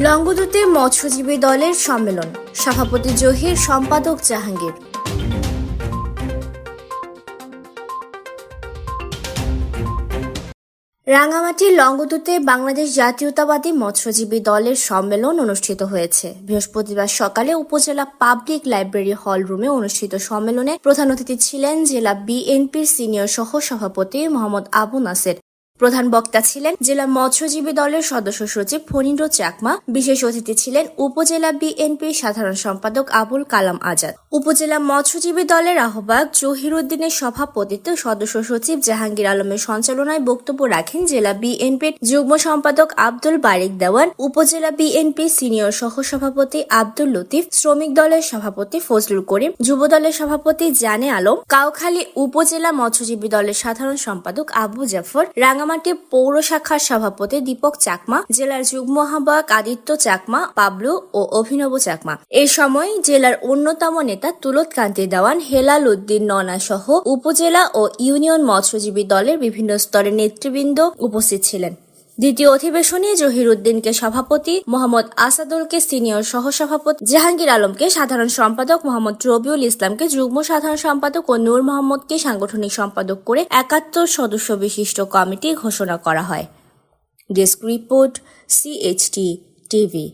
লঙ্গদূতে মৎস্যজীবী দলের সম্মেলন। সভাপতি জহির, সম্পাদক জাহাঙ্গীর। রাঙামাটির লঙ্গদূতে বাংলাদেশ জাতীয়তাবাদী মৎস্যজীবী দলের সম্মেলন অনুষ্ঠিত হয়েছে। বৃহস্পতিবার সকালে উপজেলা পাবলিক লাইব্রেরি হল রুমে অনুষ্ঠিত সম্মেলনে প্রধান অতিথি ছিলেন জেলা বিএনপির সিনিয়র সহ সভাপতি মোহাম্মদ আবু নাসের। প্রধান বক্তা ছিলেন জেলা মৎস্যজীবী দলের সদস্য সচিব ফণীন্দ্র চাকমা, বিশেষ অতিথি ছিলেন উপজেলা বিএনপির সাধারণ সম্পাদক আবুল কালাম আজাদ। উপজেলা মৎস্যজীবী দলের আহ্বায়ক জহির উদ্দিনের সভাপতিত্বে সদস্য সচিব জাহাঙ্গীর আলমের সঞ্চালনায় বক্তব্য রাখেন জেলা বিএনপির যুগ্ম সম্পাদক আব্দুল বারিক দেওয়ান, উপজেলা বিএনপি সিনিয়র সহসভাপতি আব্দুল লতিফ, শ্রমিক দলের সভাপতি ফজলুল করিম, যুব দলের সভাপতি জানে আলম, কাউখালী উপজেলা মৎস্যজীবী দলের সাধারণ সম্পাদক আবু জাফর রাঙামাটি পৌর শাখার সভাপতি দীপক চাকমা, জেলার যুগ্ম আহ্বায়ক আদিত্য চাকমা, পাবলু ও অভিনব চাকমা। এ সময় জেলার অন্যতম নেতা তুলত কান্তি দেওয়ান, হেলাল উদ্দিন ননা সহ উপজেলা ও ইউনিয়ন মৎস্যজীবী দলের বিভিন্ন স্তরের নেতৃবৃন্দ উপস্থিত ছিলেন। দ্বিতীয় অধিবেশনে জহির উদ্দিনকে সভাপতি মোহাম্মদ আসাদুলকে সিনিয়র সহসভাপতি জাহাঙ্গীর আলমকে সাধারণ সম্পাদক মোহাম্মদ রবিউল ইসলামকে যুগ্ম সাধারণ সম্পাদক ও নূর মোহাম্মদকে সাংগঠনিক সম্পাদক করে একাত্তর সদস্য বিশিষ্ট কমিটি ঘোষণা করা হয়। Desk report CHT TV